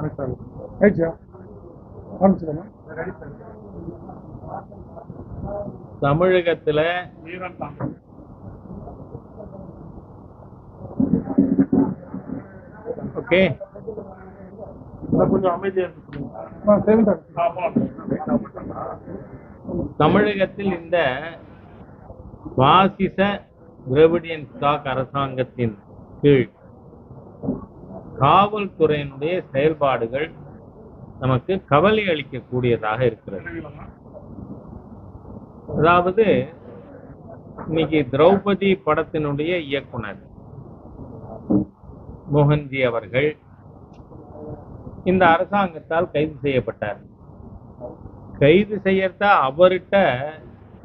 ஆயிடுச்சா ஆரம்பிச்சிடலாமா தமிழகத்துல ஓகே கொஞ்சம் தமிழகத்தில் இந்த பாசிச திராவிடியன் ஸ்டாக் அரசாங்கத்தின் கீழ் காவல்துறையினுடைய செயல்பாடுகள் நமக்கு கவலை அளிக்கக்கூடியதாக இருக்கிறது. அதாவது இன்னைக்கு திரௌபதி படத்தினுடைய இயக்குனர் மோகன்ஜி அவர்கள் இந்த அரசாங்கத்தால் கைது செய்யப்பட்டார். கைது செய்யறத அவர்கிட்ட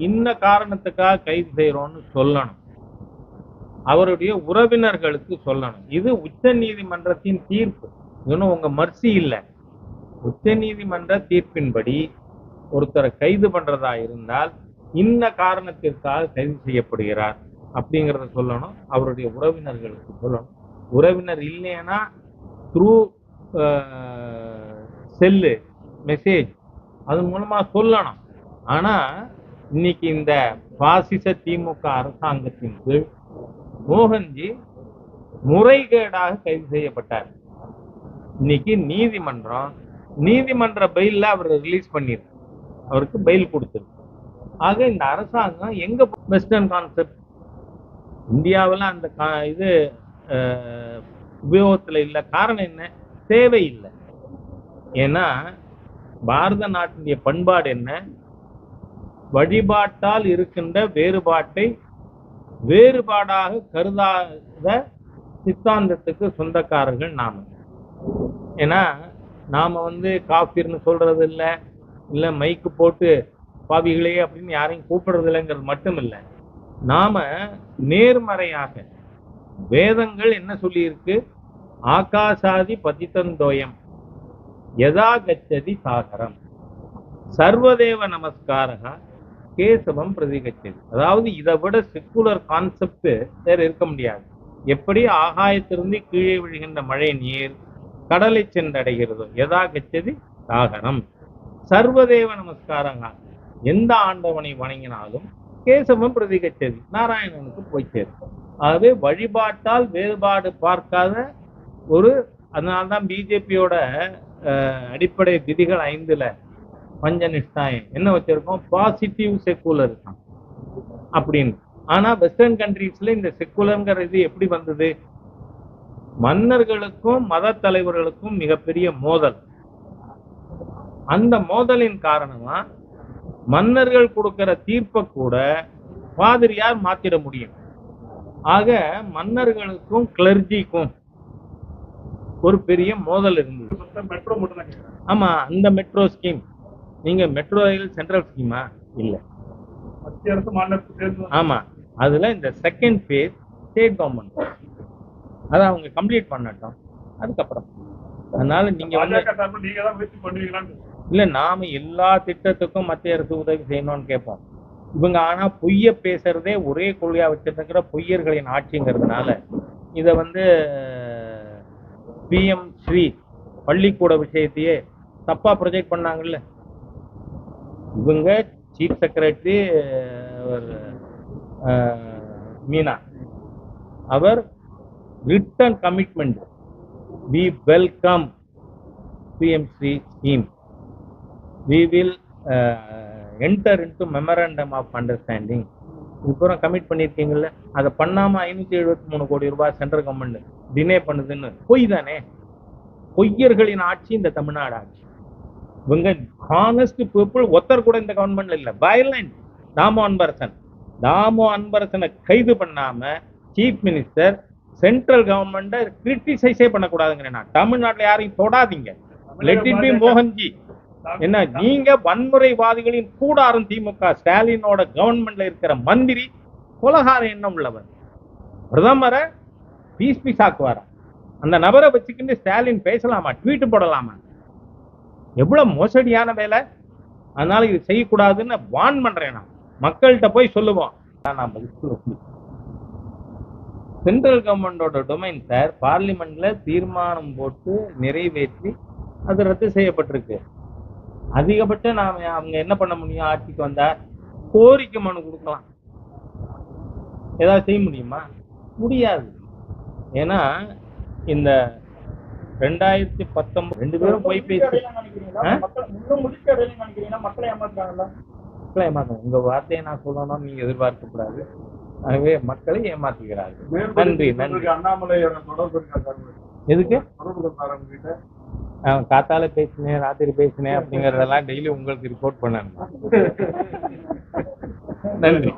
இன்ன காரணத்துக்காக கைது செய்யறோம்னு சொல்லணும். அவருடைய உறவினர்களுக்கு சொல்லணும். இது உச்ச நீதிமன்றத்தின் தீர்ப்பு. இன்னும் உங்க மர்சி இல்லை. உச்ச நீதிமன்ற தீர்ப்பின்படி ஒருத்தரை கைது பண்றதா இருந்தால் இன்ன காரணத்திற்காக கைது செய்யப்படுகிறார் அப்படிங்கிறத சொல்லணும். அவருடைய உறவினர்களுக்கு சொல்லணும். உறவினர் இல்லைன்னா த்ரூ செல்லு மெசேஜ் அது மூலமா சொல்லணும். ஆனா இன்னைக்கு இந்த பாசிச திமுக அரசாங்கத்தின் கீழ் மோகன்ஜி முறைகேடாக கைது செய்யப்பட்டார். இன்னைக்கு நீதிமன்றம் நீதிமன்ற பெயில்ல அவர் ரிலீஸ் பண்ணிருக்கு அவருக்கு பெயில் கொடுத்துருக்கு ஆக இந்த அரசாங்கம் எங்க வெஸ்டர்ன் கான்செப்ட் இந்தியாவில் அந்த கா- இது உபயோகத்தில் உபயோகத்துல காரணம் என்ன? தேவை இல்லை. ஏன்னா பாரத நாட்டினுடைய பண்பாடு என்ன? வழிபாட்டால் இருக்கின்ற வேறுபாட்டை வேறுபாடாக கருதாத சித்தாந்தத்துக்கு சொந்தக்காரர்கள் நாம. ஏன்னா நாம வந்து காஃபிர்னு சொல்றது இல்லை இல்லை மைக்கு போட்டு பாவிகளே அப்படின்னு யாரையும் கூப்பிடுறது இல்லைங்கிறது மட்டும் இல்லை நாம நேர்மறையாக வேதங்கள் என்ன சொல்லியிருக்கு? ஆகாசாதி பதித்தந்தோயம் யதா கச்சதி சாகரம் சர்வதேவ நமஸ்காரகா கேசவம் பிரதிகச்சது அதாவது இதை விட செக்குலர் கான்செப்ட் வேற இருக்க முடியாது. எப்படி ஆகாயத்திலிருந்து கீழே விழுகின்ற மழை நீர் கடலை சென்றடைகிறதோ எதா கச்சது தாகனம் சர்வதேவ நமஸ்காரங்க. எந்த ஆண்டவனை வணங்கினாலும் கேசவம் பிரதிகச்சது. நாராயணனுக்கு போய் சேர்க்கும். ஆகவே வழிபாட்டால் வேறுபாடு பார்க்காத ஒரு அதனால்தான் பிஜேபியோட அடிப்படை விதிகள் ஐந்துல பஞ்சநிஷ்டாயம் என்ன வச்சிருக்கோம்? பாசிட்டிவ் செக்குலர் அப்படின்னு. ஆனா வெஸ்டர்ன் கண்ட்ரீஸ்ல இந்த செக்குலர்ங்கிற இது எப்படி வந்தது? மன்னர்களுக்கும் மத தலைவர்களுக்கும் மிகப்பெரிய மோதல். அந்த மோதலின் காரணமா மன்னர்கள் கொடுக்கிற தீர்ப்பை கூட பாதிரியார் மாத்திட முடியும். ஆக மன்னர்களுக்கும் கிளர்ஜிக்கும் ஒரு பெரிய மோதல் இருந்தது. ஆமா அந்த மெட்ரோ ஸ்கீம் நீங்க மெட்ரோ ரயில் சென்ட்ரல் ஸ்கீமா இல்ல. மத்திய அரசு மாநிலத்துக்கு ஆமா. அதுல இந்த செகண்ட் ஃபேஸ் ஸ்டேட் கவர்மெண்ட் அதை அவங்க கம்ப்ளீட் பண்ணட்டும். அதுக்கப்புறம். அதனால நீங்க வந்து இல்ல நாம எல்லா திட்டத்துக்கும் மத்திய அரசு உதவி செய்யணும்னு கேட்போம். இவங்க ஆனா பொய்ய பேசுறதே ஒரே கொள்கையா வச்சிருக்கிற பொய்யர்களின் ஆட்சிங்கிறதுனால இத வந்து பிஎம் ஸ்ரீ பள்ளிக்கூட விஷயத்தையே தப்பா ப்ரொஜெக்ட் பண்ணாங்கல்ல. இவங்க chief secretary Meena. Our written commitment we welcome PMC scheme we will enter into memorandum of understanding இதுக்கப்புறம் கமிட் பண்ணியிருக்கீங்கல்ல அதை பண்ணாமல் ஐநூற்றி எழுபத்தி மூணு கோடி ரூபாய் சென்ட்ரல் கவர்மெண்ட் டினே பண்ணுதுன்னு பொய் தானே? பொய்யர்களின் ஆட்சி இந்த தமிழ்நாடு ஆட்சி. இவங்க ஹானஸ்ட் பீப்புள் ஒருத்தர் கூட இந்த கவர்மெண்ட்ல இல்ல. வயலண்ட் தாமோ அன்பரசன். தாமோ அன்பரசனை கைது பண்ணாம சீஃப் மினிஸ்டர் சென்ட்ரல் கவர்மெண்ட்டை கிரிட்டிசைஸே பண்ணக்கூடாதுங்கிறேன் நான். தமிழ்நாட்டுல யாரையும் தொடாதீங்க. லெட் இட் பி மோகன்ஜி என்ன நீங்க வன்முறைவாதிகளின் கூடாரம் திமுக ஸ்டாலினோட கவர்மெண்ட்ல இருக்கிற மந்திரி கொலகார எண்ணம் உள்ளவர். பிரதமரை பீஸ் பீஸ் ஆக்குவாரா அந்த நபரை வச்சுக்கிட்டு ஸ்டாலின் பேசலாமா? ட்வீட் போடலாமா? எவ்வளவு மோசடியான வேலை? அதனால இது செய்யக்கூடாதுன்னு வான் பண்றேன் நான். மக்கள்கிட்ட போய் சொல்லுவோம். நான் சென்ட்ரல் கவர்மெண்டோட டொமைன் சார் பார்லிமெண்ட்ல தீர்மானம் போட்டு நிறைவேற்றி அது ரத்து செய்யப்பட்டிருக்கு. அதிகபட்சம் நாம அவங்க என்ன பண்ண முடியும்? ஆட்சிக்கு வந்தா கோரிக்கை மனு கொடுக்கலாம். ஏதாவது செய்ய முடியுமா? முடியாது. ஏன்னா இந்த ரெண்டாயிரத்தி பத்தொன்பது ரெண்டு பேரும் போய் பேசி? மக்கள் முழு முடிக்க அடையலைன்னு நினைக்கிறீங்கன்னா மக்களை ஏமாத்துறாங்கல்ல? மக்களை ஏமாத்த உங்க வார்த்தையை நான் சொல்லணும்னு நீங்க எதிர்பார்க்க கூடாது. ஆகவே மக்களை ஏமாத்துகிறார்கள். நன்றி நன்றி. அண்ணாமலையோட தொடர்பு எதுக்கு? காத்தால பேசினேன் ராத்திரி பேசினேன் அப்படிங்கறதெல்லாம் டெய்லி உங்களுக்கு ரிப்போர்ட் பண்ணணும். நன்றி.